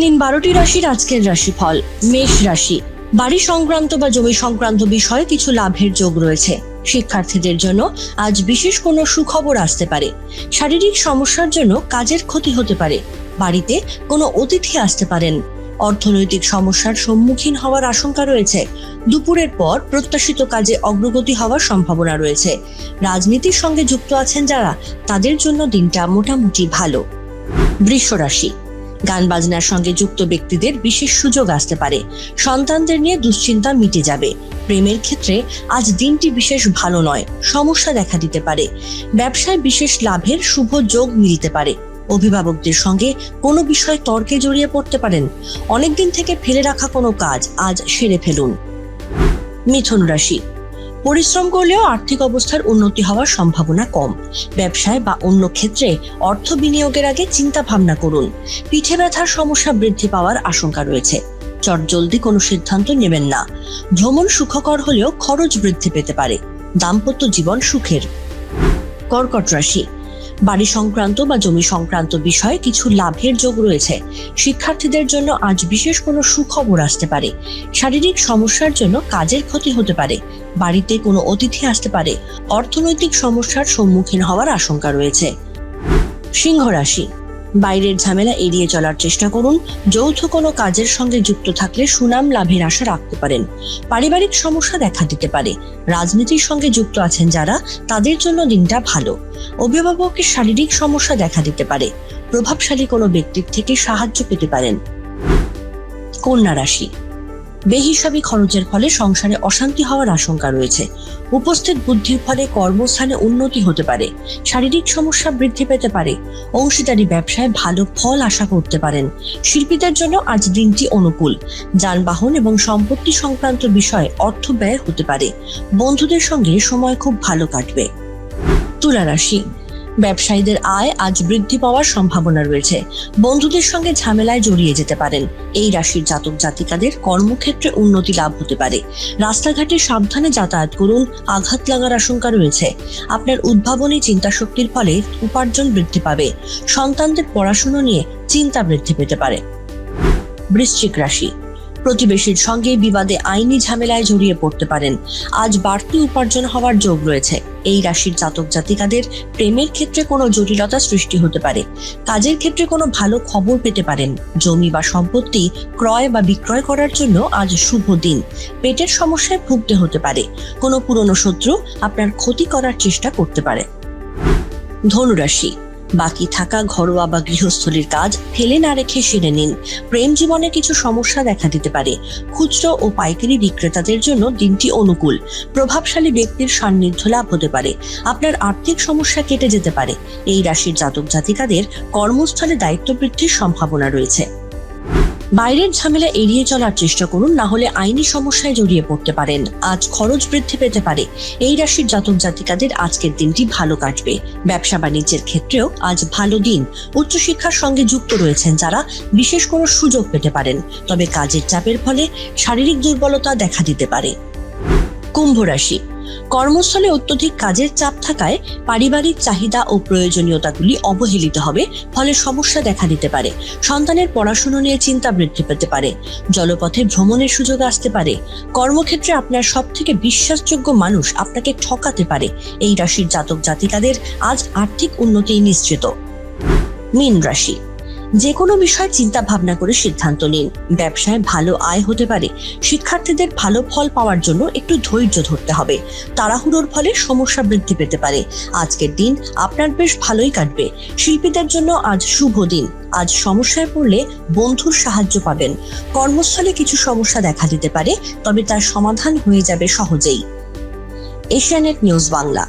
নিন বারোটি রাশির আজকের রাশিফল, মেষ রাশি। বাড়ি সংক্রান্ত বা জমি সংক্রান্ত বিষয়ে কিছু লাভের যোগ রয়েছে। শিক্ষার্থীদের জন্য আজ বিশেষ কোনো সুখবর আসতে পারে। শারীরিক সমস্যার জন্য কাজের ক্ষতি হতে পারে। বাড়িতে কোনো অতিথি আসতে পারেন। অর্থনৈতিক সমস্যার সম্মুখীন হওয়ার আশঙ্কা রয়েছে। দুপুরের পর প্রত্যাশিত কাজে অগ্রগতি হওয়ার সম্ভাবনা রয়েছে। রাজনীতির সঙ্গে যুক্ত আছেন যারা, তাদের জন্য দিনটা মোটামুটি ভালো। বৃষ রাশি গান বাজনার সঙ্গে যুক্ত ব্যক্তিদের বিশেষ সুযোগ আসতে পারে। সন্তানদের নিয়ে দুশ্চিন্তা মিটে যাবে। প্রেমের ক্ষেত্রে আজ দিনটি বিশেষ ভালো নয়, সমস্যা দেখা দিতে পারে। ব্যবসায় বিশেষ লাভের শুভ যোগ মিলতে পারে। অভিভাবকদের সঙ্গে কোনো বিষয়ে তর্কে জড়িয়ে পড়তে পারেন। অনেকদিন থেকে ফেলে রাখা কোনো কাজ আজ সেরে ফেলুন। মিথুন রাশি পরিশ্রম করলেও আর্থিক অবস্থার উন্নতি হওয়ার সম্ভাবনা কম। ব্যবসায় বা অন্য ক্ষেত্রে অর্থ বিনিয়োগের আগে চিন্তা ভাবনা করুন। পিঠে ব্যথার সমস্যা বৃদ্ধি পাওয়ার আশঙ্কা রয়েছে। চটজলদি কোনো সিদ্ধান্ত নেবেন না। ভ্রমণ সুখকর হলেও খরচ বৃদ্ধি পেতে পারে। দাম্পত্য জীবন সুখের। কর্কট রাশি। বাড়ি সংক্রান্ত বা জমি সংক্রান্ত বিষয়ে কিছু লাভের যোগ রয়েছে। শিক্ষার্থীদের জন্য আজ বিশেষ কোনো সুখবর আসতে পারে। শারীরিক সমস্যার জন্য কাজের ক্ষতি হতে পারে। বাড়িতে কোনো অতিথি আসতে পারে। অর্থনৈতিক সমস্যার সম্মুখীন হওয়ার আশঙ্কা রয়েছে। সিংহ রাশি। বাইরের ঝামেলা এড়িয়ে চলার চেষ্টা করুন। যৌথ কোনো কাজের সঙ্গে যুক্ত থাকলে সুনাম লাভের আশা রাখতে পারেন। পারিবারিক সমস্যা দেখা দিতে পারে। রাজনীতির সঙ্গে যুক্ত আছেন যারা, তাদের জন্য দিনটা ভালো। অভিভাবকের শারীরিক সমস্যা দেখা দিতে পারে। প্রভাবশালী কোনো ব্যক্তির থেকে সাহায্য পেতে পারেন। কন্যা রাশি বেহিসাবি খরচের ফলে সংসারে অশান্তি হওয়ার আশঙ্কা রয়েছে। উপস্থিত বুদ্ধির ফলে কর্মস্থানে উন্নতি হতে পারে, শারীরিক সমস্যা বৃদ্ধি পেতে পারে, অংশীদারি ব্যবসায় ভালো ফল আশা করতে পারেন। শিল্পীদের জন্য আজ দিনটি অনুকূল। যানবাহন এবং সম্পত্তি সংক্রান্ত বিষয়ে অর্থ ব্যয় হতে পারে। বন্ধুদের সঙ্গে সময় খুব ভালো কাটবে। তুলা রাশি ব্যবসায়ীদের আয় আজ বৃদ্ধি পাওয়ার সম্ভাবনা রয়েছে। বন্ধুদের সঙ্গে ঝামেলায় জড়িয়ে যেতে পারেন। এই রাশির জাতক জাতিকাদের কর্মক্ষেত্রে উন্নতি লাভ হতে পারে। রাস্তাঘাটে সাবধানে যাতায়াত করুন, আঘাত লাগার আশঙ্কা রয়েছে। আপনার উদ্ভাবনী চিন্তা শক্তির ফলে উপার্জন বৃদ্ধি পাবে। সন্তানদের পড়াশুনো নিয়ে চিন্তা বৃদ্ধি পেতে পারে। বৃশ্চিক রাশি প্রতিবেশীর সঙ্গে বিবাদে আইনি ঝামেলায় জড়িয়ে পড়তে পারেন। আজ বাড়তি উপার্জন হওয়ার যোগ রয়েছে। এই রাশির জাতক জাতিকাদের প্রেমের ক্ষেত্রে কোনো জটিলতা সৃষ্টি হতে পারে। কাজের ক্ষেত্রে কোনো ভালো খবর পেতে পারেন। জমি বা সম্পত্তি ক্রয় বা বিক্রয় করার জন্য আজ শুভ দিন। পেটের সমস্যায় ভুগতে হতে পারে। কোনো পুরনো শত্রু আপনার ক্ষতি করার চেষ্টা করতে পারে। ধনুরাশি বাকি থাকা ঘরোয়া বা গৃহস্থলীর কাজ ফেলে না রেখে সেরে নিন। প্রেম জীবনে কিছু সমস্যা দেখা দিতে পারে। খুচরো ও পাইকারি বিক্রেতাদের জন্য দিনটি অনুকূল। প্রভাবশালী ব্যক্তির সান্নিধ্য লাভ হতে পারে। আপনার আর্থিক সমস্যা কেটে যেতে পারে। এই রাশির জাতক জাতিকাদের কর্মস্থলে দায়িত্ব বৃদ্ধির সম্ভাবনা রয়েছে। বাইরের ঝামেলা এড়িয়ে চলার চেষ্টা করুন, না হলে আইনি সমস্যায় জড়িয়ে পড়তে পারেন। আজ খরচ বৃদ্ধি পেতে পারে। এই রাশির জাতক জাতিকাদের আজকের দিনটি ভালো কাটবে। ব্যবসা বাণিজ্যের ক্ষেত্রেও আজ ভালো দিন। উচ্চশিক্ষার সঙ্গে যুক্ত রয়েছেন যারা, বিশেষ কোনো সুযোগ পেতে পারেন। তবে কাজের চাপের ফলে শারীরিক দুর্বলতা দেখা দিতে পারে। কুম্ভ রাশি কর্মস্থলে অত্যধিক কাজের চাপ থাকায় পারিবারিক চাহিদা ও প্রয়োজনীয়তাগুলি অবহেলিত হবে, ফলে সমস্যা দেখা দিতে পারে। সন্তানের পড়াশুনো নিয়ে চিন্তা বৃদ্ধি পেতে পারে, জলপথে ভ্রমণের সুযোগ আসতে পারে। কর্মক্ষেত্রে আপনার সব থেকে বিশ্বাসযোগ্য মানুষ আপনাকে ঠকাতে পারে। এই রাশির জাতক জাতিকাদের আজ আর্থিক উন্নতি নিশ্চিত। মীন রাশি। যে কোনো বিষয়ে চিন্তা ভাবনা করে সিদ্ধান্ত নিন। ব্যবসায় ভালো আয় হতে পারে। শিক্ষার্থীদের ভালো ফল পাওয়ার জন্য একটু ধৈর্য ধরতে হবে। তাড়াহুড়োর ফলে সমস্যা বৃদ্ধি পেতে পারে। আজকের দিন আপনার বেশ ভালোই কাটবে। শিল্পীদের জন্য আজ শুভ দিন। আজ সমস্যায় পড়লে বন্ধুর সাহায্য পাবেন। কর্মস্থলে কিছু সমস্যা দেখা দিতে পারে, তবে তার সমাধান হয়ে যাবে সহজেই। Asianet news Bangla.